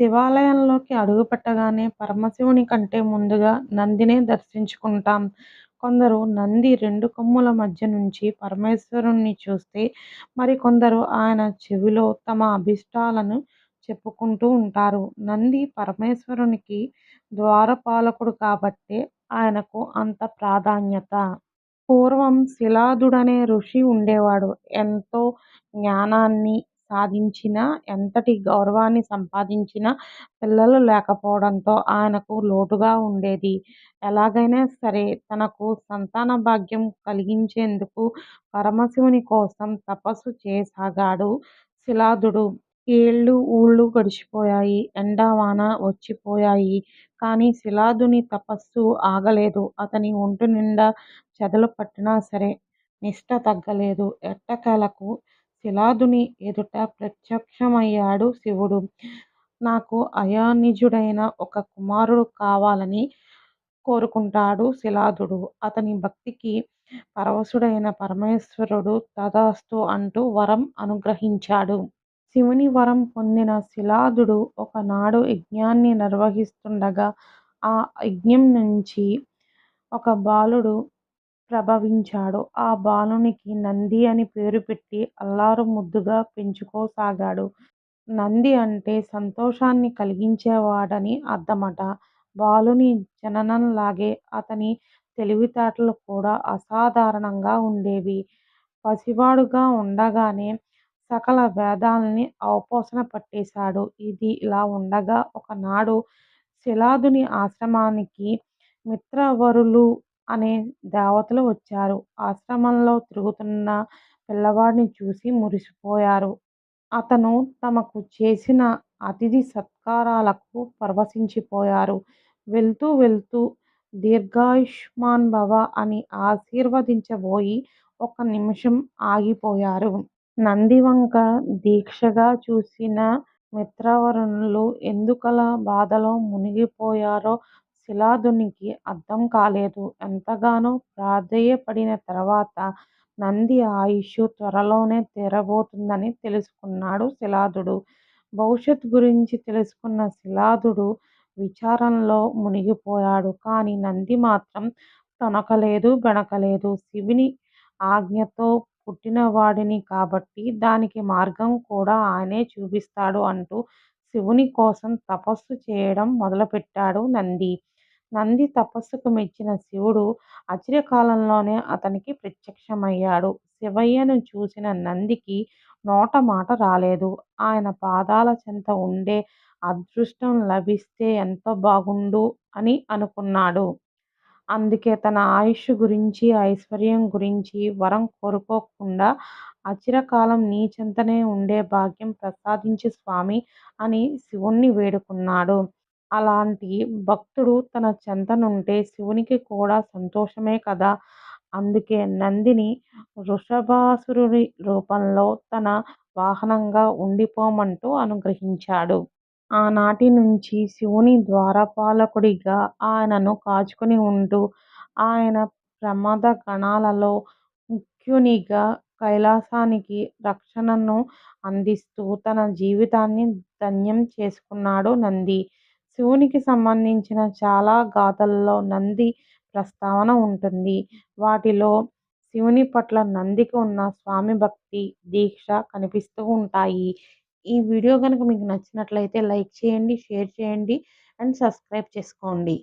శివాలయంలోకి అడుగుపెట్టగానే పరమశివుని కంటే ముందుగా నందినే దర్శించుకుంటాం. కొందరు నంది రెండు కొమ్ముల మధ్య నుంచి పరమేశ్వరుణ్ణి చూస్తే మరికొందరు ఆయన చెవిలో తమ అభిష్టాలను చెప్పుకుంటూ ఉంటారు. నంది పరమేశ్వరునికి ద్వారపాలకుడు కాబట్టే ఆయనకు అంత ప్రాధాన్యత. పూర్వం శిలాదుడనే ఋషి ఉండేవాడు. ఎంతో జ్ఞానాన్ని సాధించిన ఎంతటి గౌరవాన్ని సంపాదించిన పిల్లలు లేకపోవడంతో ఆయనకు లోటుగా ఉండేది. ఎలాగైనా సరే తనకు సంతాన భాగ్యం కలిగించేందుకు పరమశివుని కోసం తపస్సు చేయసాగాడు శిలాదుడు. ఏళ్ళు ఊళ్ళు గడిచిపోయాయి. ఎండావాన వచ్చిపోయాయి. కానీ శిలాదుని తపస్సు ఆగలేదు. అతని ఒంటినిండా చెదలు పట్టినా సరే నిష్ట తగ్గలేదు. ఎట్టకేలకు శిలాదుని ఎదుట ప్రత్యక్షమయ్యాడు శివుడు. నాకు అయానిజుడైన ఒక కుమారుడు కావాలని కోరుకుంటాడు శిలాదుడు. అతని భక్తికి పరవశుడైన పరమేశ్వరుడు తదాస్తు అంటూ వరం అనుగ్రహించాడు. శివుని వరం పొందిన శిలాదుడు ఒకనాడు యజ్ఞాన్ని నిర్వహిస్తుండగా ఆ యజ్ఞం నుంచి ఒక బాలుడు ప్రభవించాడో ఆ బాలునికి నంది అని పేరు పెట్టి అల్లారు ముద్దుగా పెంచుకోసాగాడు. నంది అంటే సంతోషాన్ని కలిగించేవాడని అర్థమట. బాలుని జననంలాగే అతని తెలివితేటలు కూడా అసాధారణంగా ఉండేవి. పసివాడుగా ఉండగానే సకల వేదాలని అవపోసన పట్టేశాడు. ఇది ఇలా ఉండగా ఒకనాడు శిలాదుని ఆశ్రమానికి మిత్రవరులు అనే దేవతలు వచ్చారు. ఆశ్రమంలో తిరుగుతున్న పిల్లవాడిని చూసి మురిసిపోయారు. అతను తమకు చేసిన అతిథి సత్కారాలకు పరవశించిపోయారు. వెళ్తూ వెళ్తూ దీర్ఘాయుష్మాన్ భవ అని ఆశీర్వదించబోయి ఒక నిమిషం ఆగిపోయారు. నందివంక దీక్షగా చూసిన మిత్రవరుణులు ఎందుకలా బాధలో మునిగిపోయారో శిలాదునికి అర్థం కాలేదు. ఎంతగానో ప్రాధేయపడిన తర్వాత నంది ఆయుష్షు త్వరలోనే తీరబోతుందని తెలుసుకున్నాడు శిలాదుడు. భవిష్యత్తు గురించి తెలుసుకున్న శిలాదుడు విచారంలో మునిగిపోయాడు. కానీ నంది మాత్రం తొణకలేదు బెణకలేదు. శివుని ఆజ్ఞతో పుట్టినవాడిని కాబట్టి దానికి మార్గం కూడా ఆయనే చూపిస్తాడు అంటూ శివుని కోసం తపస్సు చేయడం మొదలుపెట్టాడు నంది. నంది తపస్సుకు మెచ్చిన శివుడు అచిరకాలంలోనే అతనికి ప్రత్యక్షమయ్యాడు. శివయ్యను చూసిన నందికి నోట మాట రాలేదు. ఆయన పాదాల చెంత ఉండే అదృష్టం లభిస్తే ఎంత బాగుండు అని అనుకున్నాడు. అందుకే తన ఆయుష్ గురించి ఐశ్వర్యం గురించి వరం కోరుకోకుండా అచిరకాలం నీ చెంతనే ఉండే భాగ్యం ప్రసాదించు స్వామి అని శివుణ్ణి వేడుకున్నాడు. అలాంటి భక్తుడు తన చెంతనుంటే శివునికి కూడా సంతోషమే కదా! అందుకే నందిని వృషభాసురుడి రూపంలో తన వాహనంగా ఉండిపోమంటూ అనుగ్రహించాడు. ఆనాటి నుంచి శివుని ద్వారపాలకుడిగా ఆయనను కాచుకుని ఉంటూ, ఆయన ప్రమాద గణాలలో ముఖ్యునిగా కైలాసానికి రక్షణను అందిస్తూ తన జీవితాన్ని ధన్యం చేసుకున్నాడు నంది. శివునికి సంబంధించిన చాలా గాథల్లో నంది ప్రస్తావన ఉంటుంది. వాటిలో శివుని పట్ల నందికి ఉన్న స్వామి భక్తి దీక్ష కనిపిస్తూ ఉంటాయి. ఈ వీడియో కనుక మీకు నచ్చినట్లయితే లైక్ చేయండి, షేర్ చేయండి అండ్ సబ్స్క్రైబ్ చేసుకోండి.